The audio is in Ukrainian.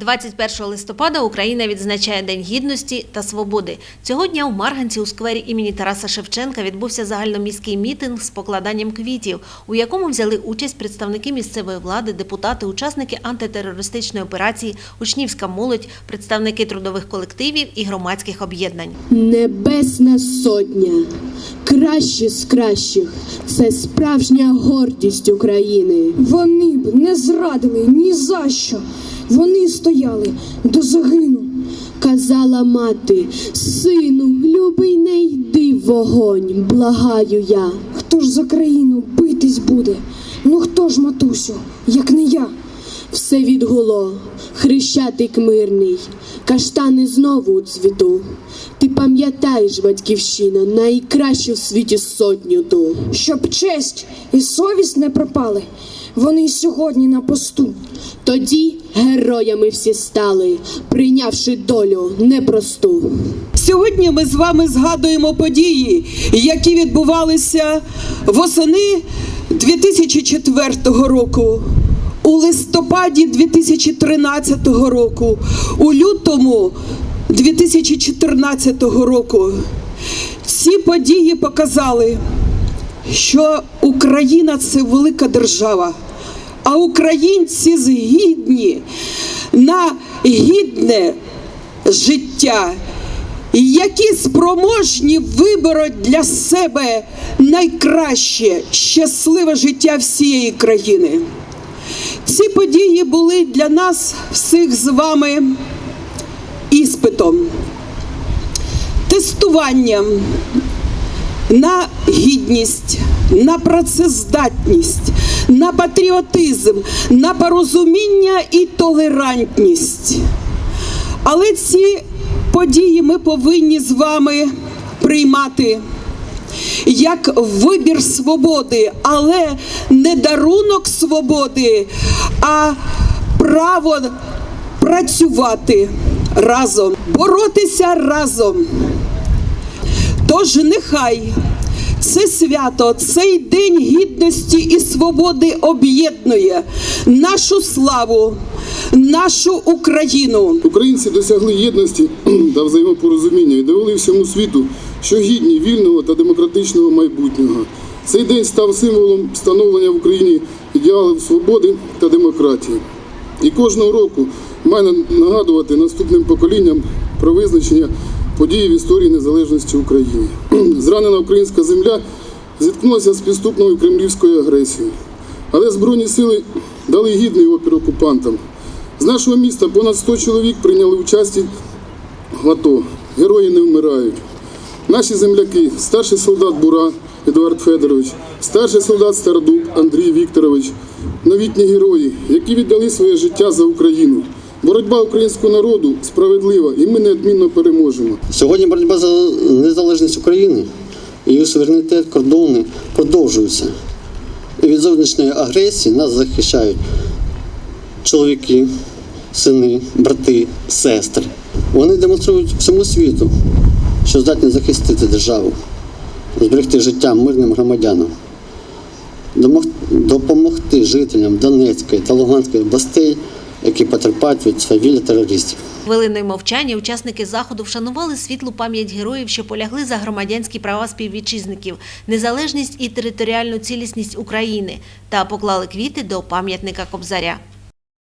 21 листопада Україна відзначає День гідності та свободи. Цього дня у Марганці у сквері імені Тараса Шевченка відбувся загальноміський мітинг з покладанням квітів, у якому взяли участь представники місцевої влади, депутати, учасники антитерористичної операції, учнівська молодь, представники трудових колективів і громадських об'єднань. Небесна сотня, кращі з кращих, це справжня гордість України. Вони б не зрадили ні за що. Вони стояли до загину. Казала мати, сину, любий, не йди в вогонь, благаю я. Хто ж за країну битись буде? Ну хто ж, матусю, як не я? Все відгуло, хрещатик мирний, каштани знову у цвіту. Ти пам'ятаєш, батьківщина, найкращу в світі сотню ту. Щоб честь і совість не пропали. Вони й сьогодні на посту. Тоді героями всі стали, прийнявши долю непросту. Сьогодні ми з вами згадуємо події, які відбувалися восени 2004 року, у листопаді 2013 року, у лютому 2014 року. Ці події показали, що Україна це велика держава, а українці згідні на гідне життя, які спроможні виберуть для себе найкраще щасливе життя всієї країни. Ці події були для нас всіх з вами іспитом, тестуванням на гідність, на працездатність, на патріотизм, на порозуміння і толерантність. Але ці події ми повинні з вами приймати як вибір свободи, але не дарунок свободи, а право працювати разом, боротися разом. Тож нехай це свято, цей день гідності і свободи об'єднує нашу славу, нашу Україну. Українці досягли єдності та взаємопорозуміння і довели всьому світу, що гідні вільного та демократичного майбутнього. Цей день став символом встановлення в Україні ідеалів свободи та демократії. І кожного року має нагадувати наступним поколінням про визначення подій в історії незалежності України. Зранена українська земля зіткнулася з підступною кремлівською агресією. Але Збройні сили дали гідний опір окупантам. З нашого міста понад 100 чоловік прийняли участь в АТО. Герої не вмирають. Наші земляки, старший солдат Бура Едуард Федорович, старший солдат Стардуб Андрій Вікторович, новітні герої, які віддали своє життя за Україну. Боротьба українського народу справедлива, і ми неодмінно переможемо. Сьогодні боротьба за незалежність України її суверенітет кордони продовжується. І від зовнішньої агресії нас захищають чоловіки, сини, брати, сестри. Вони демонструють всьому світу, що здатні захистити державу, зберегти життя мирним громадянам, допомогти жителям Донецької та Луганської областей, які потерпають від свавілля терористів. Хвилиною мовчання учасники заходу вшанували світлу пам'ять героїв, що полягли за громадянські права співвітчизників, незалежність і територіальну цілісність України та поклали квіти до пам'ятника Кобзаря.